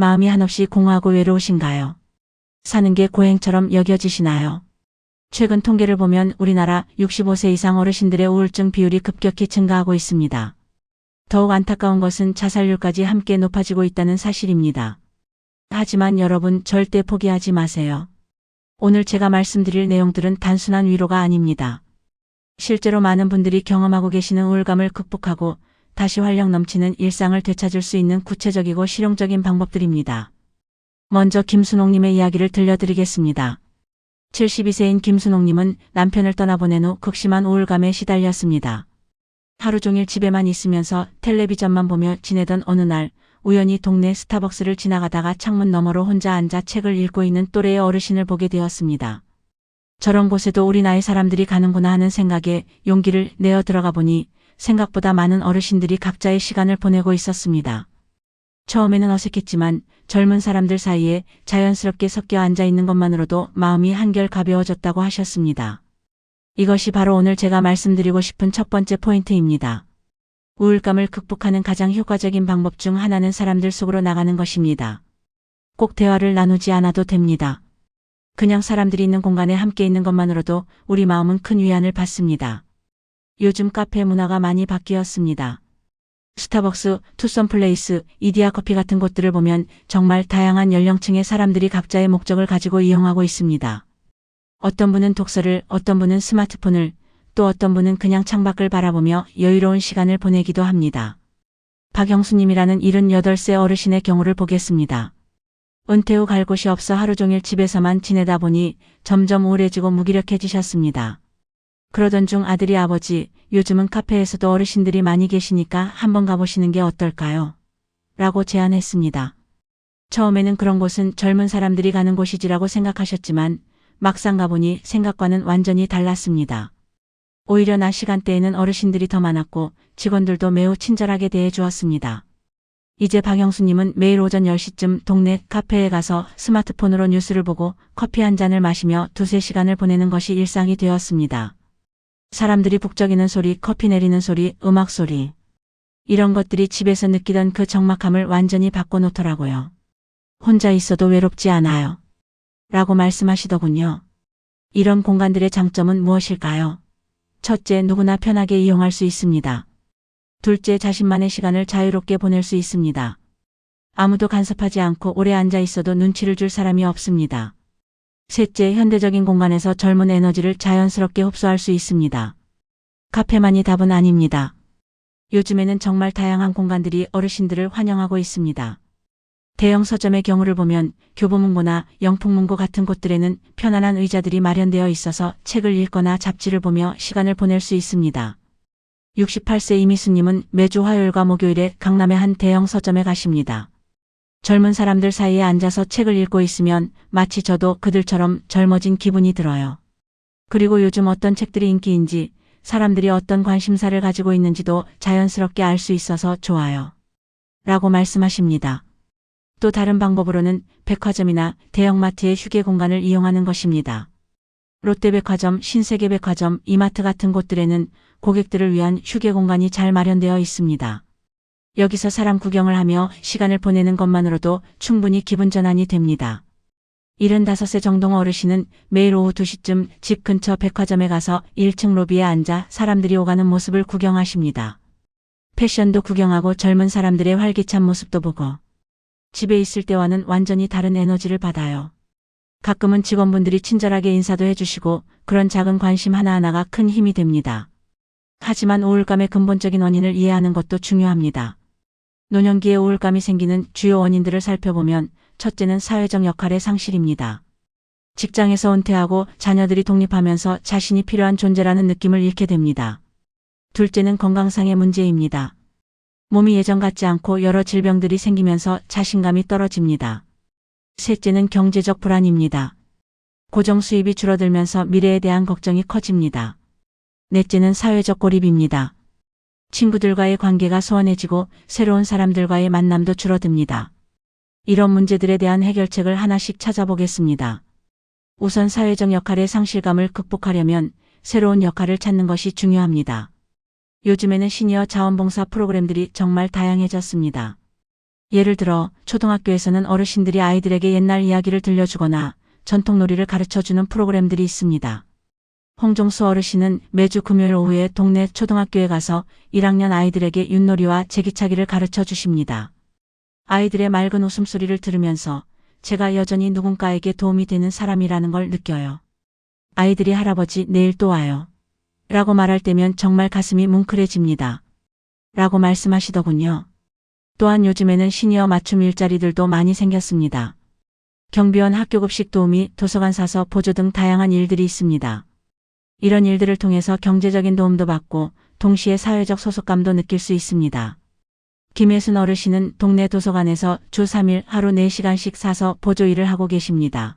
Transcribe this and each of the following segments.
마음이 한없이 공허하고 외로우신가요? 사는 게 고행처럼 여겨지시나요? 최근 통계를 보면 우리나라 65세 이상 어르신들의 우울증 비율이 급격히 증가하고 있습니다. 더욱 안타까운 것은 자살률까지 함께 높아지고 있다는 사실입니다. 하지만 여러분 절대 포기하지 마세요. 오늘 제가 말씀드릴 내용들은 단순한 위로가 아닙니다. 실제로 많은 분들이 경험하고 계시는 우울감을 극복하고 다시 활력 넘치는 일상을 되찾을 수 있는 구체적이고 실용적인 방법들입니다. 먼저 김순옥님의 이야기를 들려드리겠습니다. 72세인 김순옥님은 남편을 떠나보낸 후 극심한 우울감에 시달렸습니다. 하루 종일 집에만 있으면서 텔레비전만 보며 지내던 어느 날 우연히 동네 스타벅스를 지나가다가 창문 너머로 혼자 앉아 책을 읽고 있는 또래의 어르신을 보게 되었습니다. 저런 곳에도 우리 나이 사람들이 가는구나 하는 생각에 용기를 내어 들어가 보니 생각보다 많은 어르신들이 각자의 시간을 보내고 있었습니다. 처음에는 어색했지만 젊은 사람들 사이에 자연스럽게 섞여 앉아 있는 것만으로도 마음이 한결 가벼워졌다고 하셨습니다. 이것이 바로 오늘 제가 말씀드리고 싶은 첫 번째 포인트입니다. 우울감을 극복하는 가장 효과적인 방법 중 하나는 사람들 속으로 나가는 것입니다. 꼭 대화를 나누지 않아도 됩니다. 그냥 사람들이 있는 공간에 함께 있는 것만으로도 우리 마음은 큰 위안을 받습니다. 요즘 카페 문화가 많이 바뀌었습니다. 스타벅스, 투썸플레이스, 이디야 커피 같은 곳들을 보면 정말 다양한 연령층의 사람들이 각자의 목적을 가지고 이용하고 있습니다. 어떤 분은 독서를, 어떤 분은 스마트폰을, 또 어떤 분은 그냥 창밖을 바라보며 여유로운 시간을 보내기도 합니다. 박영수님이라는 78세 어르신의 경우를 보겠습니다. 은퇴 후 갈 곳이 없어 하루 종일 집에서만 지내다 보니 점점 우울해지고 무기력해지셨습니다. 그러던 중 아들이 아버지, 요즘은 카페에서도 어르신들이 많이 계시니까 한번 가보시는 게 어떨까요? 라고 제안했습니다. 처음에는 그런 곳은 젊은 사람들이 가는 곳이지라고 생각하셨지만 막상 가보니 생각과는 완전히 달랐습니다. 오히려 낮 시간대에는 어르신들이 더 많았고 직원들도 매우 친절하게 대해 주었습니다. 이제 박영수님은 매일 오전 10시쯤 동네 카페에 가서 스마트폰으로 뉴스를 보고 커피 한 잔을 마시며 두세 시간을 보내는 것이 일상이 되었습니다. 사람들이 북적이는 소리, 커피 내리는 소리, 음악 소리. 이런 것들이 집에서 느끼던 그 적막함을 완전히 바꿔놓더라고요. 혼자 있어도 외롭지 않아요. 라고 말씀하시더군요. 이런 공간들의 장점은 무엇일까요? 첫째, 누구나 편하게 이용할 수 있습니다. 둘째, 자신만의 시간을 자유롭게 보낼 수 있습니다. 아무도 간섭하지 않고 오래 앉아 있어도 눈치를 줄 사람이 없습니다. 셋째, 현대적인 공간에서 젊은 에너지를 자연스럽게 흡수할 수 있습니다. 카페만이 답은 아닙니다. 요즘에는 정말 다양한 공간들이 어르신들을 환영하고 있습니다. 대형 서점의 경우를 보면 교보문고나 영풍문고 같은 곳들에는 편안한 의자들이 마련되어 있어서 책을 읽거나 잡지를 보며 시간을 보낼 수 있습니다. 68세 이미수님은 매주 화요일과 목요일에 강남의 한 대형 서점에 가십니다. 젊은 사람들 사이에 앉아서 책을 읽고 있으면 마치 저도 그들처럼 젊어진 기분이 들어요. 그리고 요즘 어떤 책들이 인기인지 사람들이 어떤 관심사를 가지고 있는지도 자연스럽게 알 수 있어서 좋아요. 라고 말씀하십니다. 또 다른 방법으로는 백화점이나 대형마트의 휴게 공간을 이용하는 것입니다. 롯데백화점, 신세계백화점, 이마트 같은 곳들에는 고객들을 위한 휴게 공간이 잘 마련되어 있습니다. 여기서 사람 구경을 하며 시간을 보내는 것만으로도 충분히 기분 전환이 됩니다. 75세 정동 어르신은 매일 오후 2시쯤 집 근처 백화점에 가서 1층 로비에 앉아 사람들이 오가는 모습을 구경하십니다. 패션도 구경하고 젊은 사람들의 활기찬 모습도 보고 집에 있을 때와는 완전히 다른 에너지를 받아요. 가끔은 직원분들이 친절하게 인사도 해주시고 그런 작은 관심 하나하나가 큰 힘이 됩니다. 하지만 우울감의 근본적인 원인을 이해하는 것도 중요합니다. 노년기에 우울감이 생기는 주요 원인들을 살펴보면 첫째는 사회적 역할의 상실입니다. 직장에서 은퇴하고 자녀들이 독립하면서 자신이 필요한 존재라는 느낌을 잃게 됩니다. 둘째는 건강상의 문제입니다. 몸이 예전 같지 않고 여러 질병들이 생기면서 자신감이 떨어집니다. 셋째는 경제적 불안입니다. 고정 수입이 줄어들면서 미래에 대한 걱정이 커집니다. 넷째는 사회적 고립입니다. 친구들과의 관계가 소원해지고 새로운 사람들과의 만남도 줄어듭니다. 이런 문제들에 대한 해결책을 하나씩 찾아보겠습니다. 우선 사회적 역할의 상실감을 극복하려면 새로운 역할을 찾는 것이 중요합니다. 요즘에는 시니어 자원봉사 프로그램들이 정말 다양해졌습니다. 예를 들어 초등학교에서는 어르신들이 아이들에게 옛날 이야기를 들려주거나 전통놀이를 가르쳐주는 프로그램들이 있습니다. 홍종수 어르신은 매주 금요일 오후에 동네 초등학교에 가서 1학년 아이들에게 윷놀이와 제기차기를 가르쳐 주십니다. 아이들의 맑은 웃음소리를 들으면서 제가 여전히 누군가에게 도움이 되는 사람이라는 걸 느껴요. 아이들이 할아버지 내일 또 와요. 라고 말할 때면 정말 가슴이 뭉클해집니다. 라고 말씀하시더군요. 또한 요즘에는 시니어 맞춤 일자리들도 많이 생겼습니다. 경비원 학교급식 도우미, 도서관 사서 보조 등 다양한 일들이 있습니다. 이런 일들을 통해서 경제적인 도움도 받고 동시에 사회적 소속감도 느낄 수 있습니다. 김혜순 어르신은 동네 도서관에서 주 3일 하루 4시간씩 사서 보조 일을 하고 계십니다.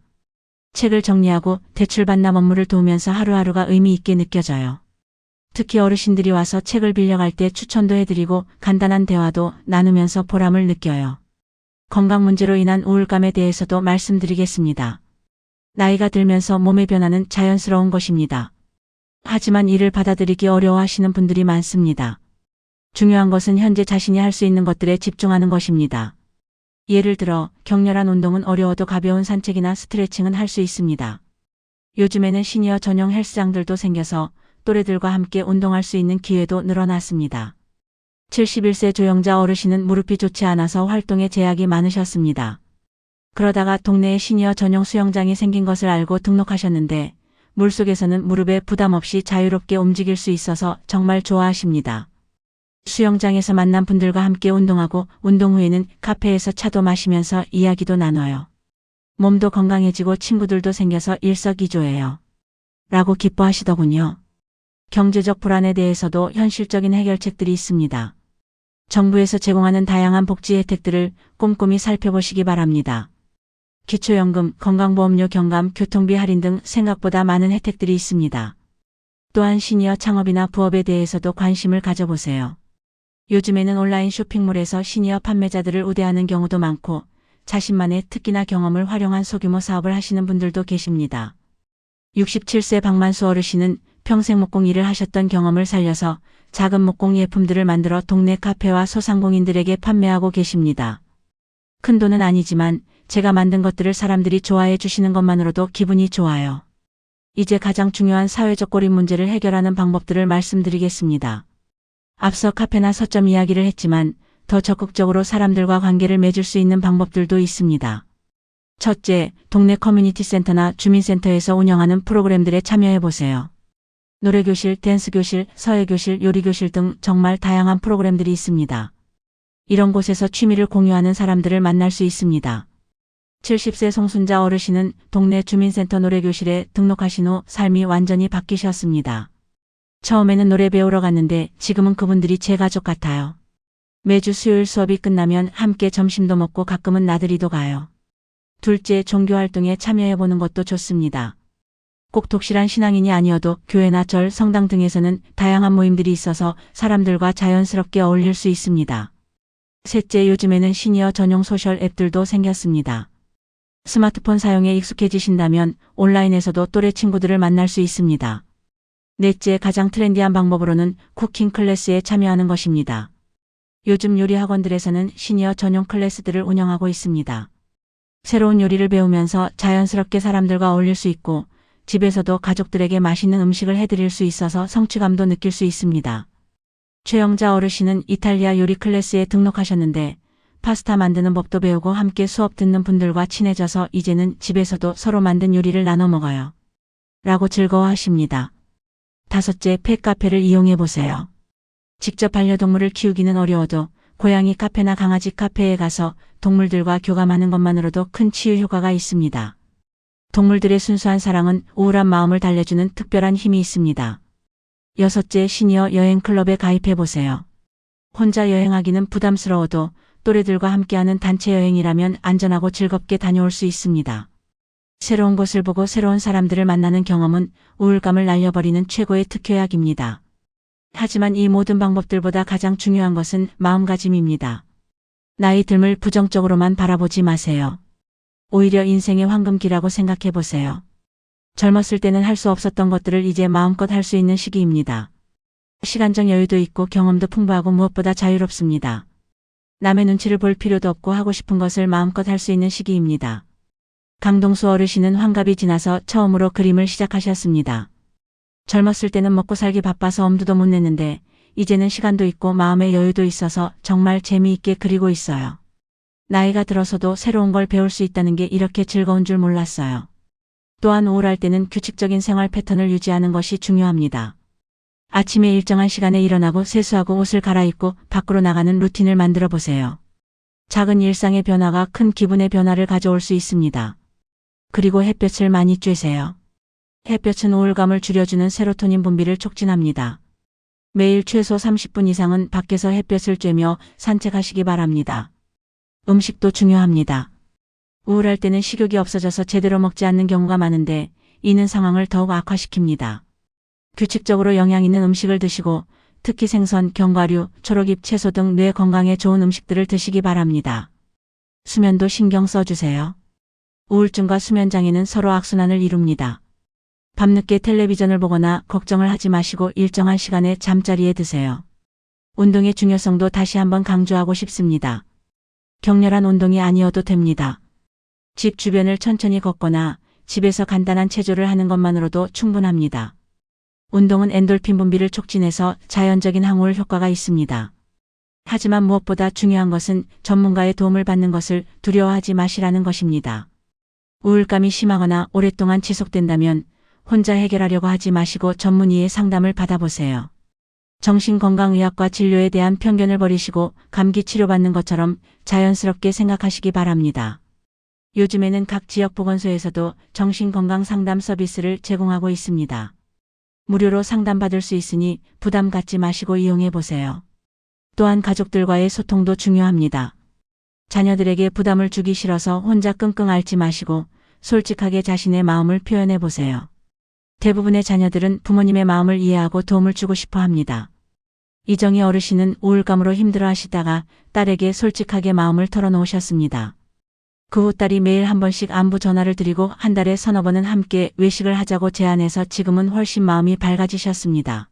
책을 정리하고 대출받는 업무를 도우면서 하루하루가 의미 있게 느껴져요. 특히 어르신들이 와서 책을 빌려갈 때 추천도 해드리고 간단한 대화도 나누면서 보람을 느껴요. 건강 문제로 인한 우울감에 대해서도 말씀드리겠습니다. 나이가 들면서 몸의 변화는 자연스러운 것입니다. 하지만 이를 받아들이기 어려워하시는 분들이 많습니다. 중요한 것은 현재 자신이 할 수 있는 것들에 집중하는 것입니다. 예를 들어 격렬한 운동은 어려워도 가벼운 산책이나 스트레칭은 할 수 있습니다. 요즘에는 시니어 전용 헬스장들도 생겨서 또래들과 함께 운동할 수 있는 기회도 늘어났습니다. 71세 조영자 어르신은 무릎이 좋지 않아서 활동에 제약이 많으셨습니다. 그러다가 동네에 시니어 전용 수영장이 생긴 것을 알고 등록하셨는데 물속에서는 무릎에 부담 없이 자유롭게 움직일 수 있어서 정말 좋아하십니다. 수영장에서 만난 분들과 함께 운동하고 운동 후에는 카페에서 차도 마시면서 이야기도 나눠요. 몸도 건강해지고 친구들도 생겨서 일석이조예요. 라고 기뻐하시더군요. 경제적 불안에 대해서도 현실적인 해결책들이 있습니다. 정부에서 제공하는 다양한 복지 혜택들을 꼼꼼히 살펴보시기 바랍니다. 기초연금, 건강보험료 경감, 교통비 할인 등 생각보다 많은 혜택들이 있습니다. 또한 시니어 창업이나 부업에 대해서도 관심을 가져보세요. 요즘에는 온라인 쇼핑몰에서 시니어 판매자들을 우대하는 경우도 많고 자신만의 특기나 경험을 활용한 소규모 사업을 하시는 분들도 계십니다. 67세 박만수 어르신은 평생 목공 일을 하셨던 경험을 살려서 작은 목공 예품들을 만들어 동네 카페와 소상공인들에게 판매하고 계십니다. 큰 돈은 아니지만 제가 만든 것들을 사람들이 좋아해 주시는 것만으로도 기분이 좋아요. 이제 가장 중요한 사회적 고립 문제를 해결하는 방법들을 말씀드리겠습니다. 앞서 카페나 서점 이야기를 했지만 더 적극적으로 사람들과 관계를 맺을 수 있는 방법들도 있습니다. 첫째, 동네 커뮤니티 센터나 주민센터에서 운영하는 프로그램들에 참여해 보세요. 노래교실, 댄스교실, 서예교실, 요리교실 등 정말 다양한 프로그램들이 있습니다. 이런 곳에서 취미를 공유하는 사람들을 만날 수 있습니다. 70세 송순자 어르신은 동네 주민센터 노래교실에 등록하신 후 삶이 완전히 바뀌셨습니다. 처음에는 노래 배우러 갔는데 지금은 그분들이 제 가족 같아요. 매주 수요일 수업이 끝나면 함께 점심도 먹고 가끔은 나들이도 가요. 둘째, 종교활동에 참여해보는 것도 좋습니다. 꼭 독실한 신앙인이 아니어도 교회나 절, 성당 등에서는 다양한 모임들이 있어서 사람들과 자연스럽게 어울릴 수 있습니다. 셋째, 요즘에는 시니어 전용 소셜 앱들도 생겼습니다. 스마트폰 사용에 익숙해지신다면 온라인에서도 또래 친구들을 만날 수 있습니다. 넷째, 가장 트렌디한 방법으로는 쿠킹 클래스에 참여하는 것입니다. 요즘 요리 학원들에서는 시니어 전용 클래스들을 운영하고 있습니다. 새로운 요리를 배우면서 자연스럽게 사람들과 어울릴 수 있고 집에서도 가족들에게 맛있는 음식을 해드릴 수 있어서 성취감도 느낄 수 있습니다. 최영자 어르신은 이탈리아 요리 클래스에 등록하셨는데 파스타 만드는 법도 배우고 함께 수업 듣는 분들과 친해져서 이제는 집에서도 서로 만든 요리를 나눠 먹어요. 라고 즐거워하십니다. 다섯째, 펫카페를 이용해 보세요. 직접 반려동물을 키우기는 어려워도 고양이 카페나 강아지 카페에 가서 동물들과 교감하는 것만으로도 큰 치유 효과가 있습니다. 동물들의 순수한 사랑은 우울한 마음을 달래주는 특별한 힘이 있습니다. 여섯째, 시니어 여행 클럽에 가입해 보세요. 혼자 여행하기는 부담스러워도 또래들과 함께하는 단체 여행이라면 안전하고 즐겁게 다녀올 수 있습니다. 새로운 곳을 보고 새로운 사람들을 만나는 경험은 우울감을 날려버리는 최고의 특효약입니다. 하지만 이 모든 방법들보다 가장 중요한 것은 마음가짐입니다. 나이 듦을 부정적으로만 바라보지 마세요. 오히려 인생의 황금기라고 생각해 보세요. 젊었을 때는 할 수 없었던 것들을 이제 마음껏 할 수 있는 시기입니다. 시간적 여유도 있고 경험도 풍부하고 무엇보다 자유롭습니다. 남의 눈치를 볼 필요도 없고 하고 싶은 것을 마음껏 할 수 있는 시기입니다. 강동수 어르신은 환갑이 지나서 처음으로 그림을 시작하셨습니다. 젊었을 때는 먹고 살기 바빠서 엄두도 못 냈는데 이제는 시간도 있고 마음의 여유도 있어서 정말 재미있게 그리고 있어요. 나이가 들어서도 새로운 걸 배울 수 있다는 게 이렇게 즐거운 줄 몰랐어요. 또한 우울할 때는 규칙적인 생활 패턴을 유지하는 것이 중요합니다. 아침에 일정한 시간에 일어나고 세수하고 옷을 갈아입고 밖으로 나가는 루틴을 만들어 보세요. 작은 일상의 변화가 큰 기분의 변화를 가져올 수 있습니다. 그리고 햇볕을 많이 쬐세요. 햇볕은 우울감을 줄여주는 세로토닌 분비를 촉진합니다. 매일 최소 30분 이상은 밖에서 햇볕을 쬐며 산책하시기 바랍니다. 음식도 중요합니다. 우울할 때는 식욕이 없어져서 제대로 먹지 않는 경우가 많은데 이는 상황을 더욱 악화시킵니다. 규칙적으로 영양 있는 음식을 드시고 특히 생선, 견과류, 초록잎 채소 등 뇌 건강에 좋은 음식들을 드시기 바랍니다. 수면도 신경 써주세요. 우울증과 수면 장애는 서로 악순환을 이룹니다. 밤늦게 텔레비전을 보거나 걱정을 하지 마시고 일정한 시간에 잠자리에 드세요. 운동의 중요성도 다시 한번 강조하고 싶습니다. 격렬한 운동이 아니어도 됩니다. 집 주변을 천천히 걷거나 집에서 간단한 체조를 하는 것만으로도 충분합니다. 운동은 엔돌핀 분비를 촉진해서 자연적인 항우울 효과가 있습니다. 하지만 무엇보다 중요한 것은 전문가의 도움을 받는 것을 두려워하지 마시라는 것입니다. 우울감이 심하거나 오랫동안 지속된다면 혼자 해결하려고 하지 마시고 전문의의 상담을 받아보세요. 정신건강의학과 진료에 대한 편견을 버리시고 감기 치료받는 것처럼 자연스럽게 생각하시기 바랍니다. 요즘에는 각 지역 보건소에서도 정신건강 상담 서비스를 제공하고 있습니다. 무료로 상담받을 수 있으니 부담 갖지 마시고 이용해 보세요. 또한 가족들과의 소통도 중요합니다. 자녀들에게 부담을 주기 싫어서 혼자 끙끙 앓지 마시고 솔직하게 자신의 마음을 표현해 보세요. 대부분의 자녀들은 부모님의 마음을 이해하고 도움을 주고 싶어 합니다. 이정희 어르신은 우울감으로 힘들어 하시다가 딸에게 솔직하게 마음을 털어놓으셨습니다. 그 후 딸이 매일 한 번씩 안부 전화를 드리고 한 달에 서너 번은 함께 외식을 하자고 제안해서 지금은 훨씬 마음이 밝아지셨습니다.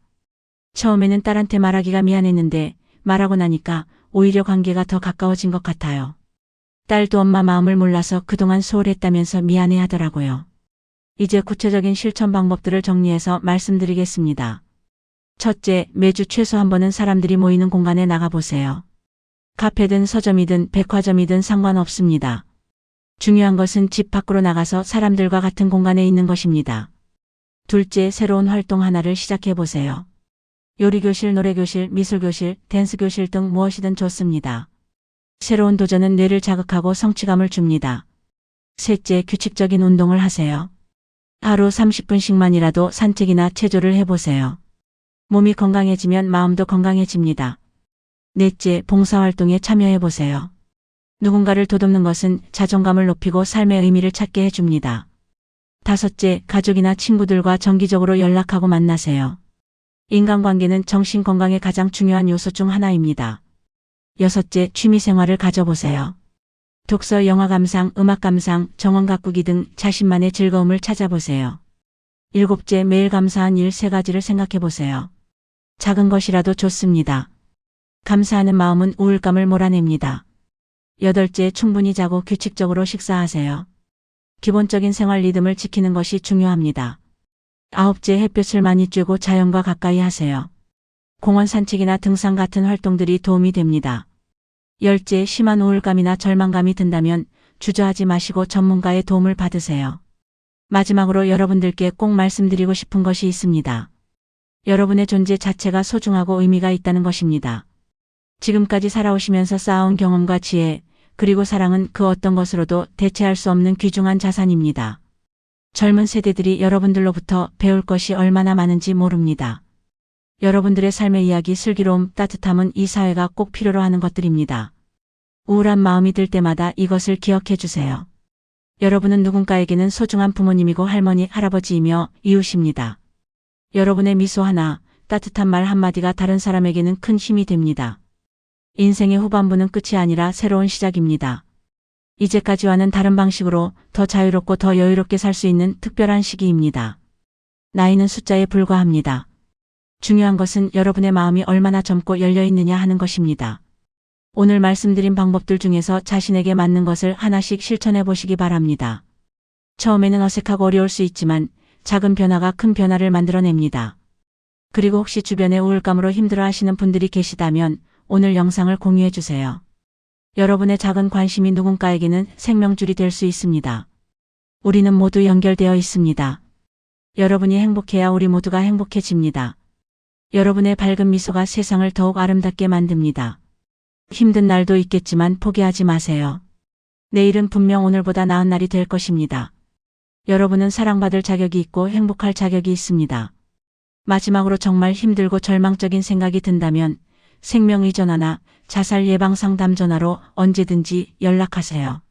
처음에는 딸한테 말하기가 미안했는데 말하고 나니까 오히려 관계가 더 가까워진 것 같아요. 딸도 엄마 마음을 몰라서 그동안 소홀했다면서 미안해 하더라고요. 이제 구체적인 실천 방법들을 정리해서 말씀드리겠습니다. 첫째, 매주 최소 한 번은 사람들이 모이는 공간에 나가보세요. 카페든 서점이든 백화점이든 상관없습니다. 중요한 것은 집 밖으로 나가서 사람들과 같은 공간에 있는 것입니다. 둘째, 새로운 활동 하나를 시작해 보세요. 요리교실, 노래교실, 미술교실, 댄스교실 등 무엇이든 좋습니다. 새로운 도전은 뇌를 자극하고 성취감을 줍니다. 셋째, 규칙적인 운동을 하세요. 하루 30분씩만이라도 산책이나 체조를 해보세요. 몸이 건강해지면 마음도 건강해집니다. 넷째, 봉사활동에 참여해보세요. 누군가를 도돕는 것은 자존감을 높이고 삶의 의미를 찾게 해줍니다. 다섯째, 가족이나 친구들과 정기적으로 연락하고 만나세요. 인간관계는 정신 건강의 가장 중요한 요소 중 하나입니다. 여섯째, 취미 생활을 가져보세요. 독서, 영화 감상, 음악 감상, 정원 가꾸기 등 자신만의 즐거움을 찾아보세요. 일곱째, 매일 감사한 일 세 가지를 생각해 보세요. 작은 것이라도 좋습니다. 감사하는 마음은 우울감을 몰아냅니다. 여덟째, 충분히 자고 규칙적으로 식사하세요. 기본적인 생활 리듬을 지키는 것이 중요합니다. 아홉째, 햇볕을 많이 쬐고 자연과 가까이 하세요. 공원 산책이나 등산 같은 활동들이 도움이 됩니다. 열째, 심한 우울감이나 절망감이 든다면 주저하지 마시고 전문가의 도움을 받으세요. 마지막으로 여러분들께 꼭 말씀드리고 싶은 것이 있습니다. 여러분의 존재 자체가 소중하고 의미가 있다는 것입니다. 지금까지 살아오시면서 쌓아온 경험과 지혜, 그리고 사랑은 그 어떤 것으로도 대체할 수 없는 귀중한 자산입니다. 젊은 세대들이 여러분들로부터 배울 것이 얼마나 많은지 모릅니다. 여러분들의 삶의 이야기, 슬기로움, 따뜻함은 이 사회가 꼭 필요로 하는 것들입니다. 우울한 마음이 들 때마다 이것을 기억해 주세요. 여러분은 누군가에게는 소중한 부모님이고 할머니, 할아버지이며 이웃입니다. 여러분의 미소 하나, 따뜻한 말 한마디가 다른 사람에게는 큰 힘이 됩니다. 인생의 후반부는 끝이 아니라 새로운 시작입니다. 이제까지와는 다른 방식으로 더 자유롭고 더 여유롭게 살 수 있는 특별한 시기입니다. 나이는 숫자에 불과합니다. 중요한 것은 여러분의 마음이 얼마나 젊고 열려 있느냐 하는 것입니다. 오늘 말씀드린 방법들 중에서 자신에게 맞는 것을 하나씩 실천해 보시기 바랍니다. 처음에는 어색하고 어려울 수 있지만 작은 변화가 큰 변화를 만들어냅니다. 그리고 혹시 주변에 우울감으로 힘들어 하시는 분들이 계시다면 오늘 영상을 공유해 주세요. 여러분의 작은 관심이 누군가에게는 생명줄이 될 수 있습니다. 우리는 모두 연결되어 있습니다. 여러분이 행복해야 우리 모두가 행복해집니다. 여러분의 밝은 미소가 세상을 더욱 아름답게 만듭니다. 힘든 날도 있겠지만 포기하지 마세요. 내일은 분명 오늘보다 나은 날이 될 것입니다. 여러분은 사랑받을 자격이 있고 행복할 자격이 있습니다. 마지막으로 정말 힘들고 절망적인 생각이 든다면 생명의 전화나 자살 예방 상담 전화로 언제든지 연락하세요.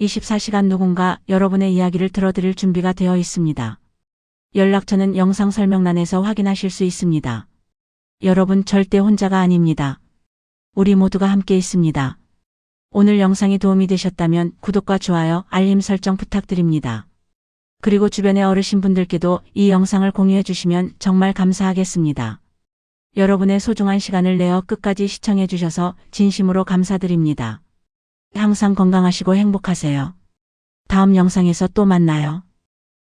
24시간 누군가 여러분의 이야기를 들어드릴 준비가 되어 있습니다. 연락처는 영상 설명란에서 확인하실 수 있습니다. 여러분 절대 혼자가 아닙니다. 우리 모두가 함께 있습니다. 오늘 영상이 도움이 되셨다면 구독과 좋아요, 알림 설정 부탁드립니다. 그리고 주변의 어르신분들께도 이 영상을 공유해 주시면 정말 감사하겠습니다. 여러분의 소중한 시간을 내어 끝까지 시청해 주셔서 진심으로 감사드립니다. 항상 건강하시고 행복하세요. 다음 영상에서 또 만나요.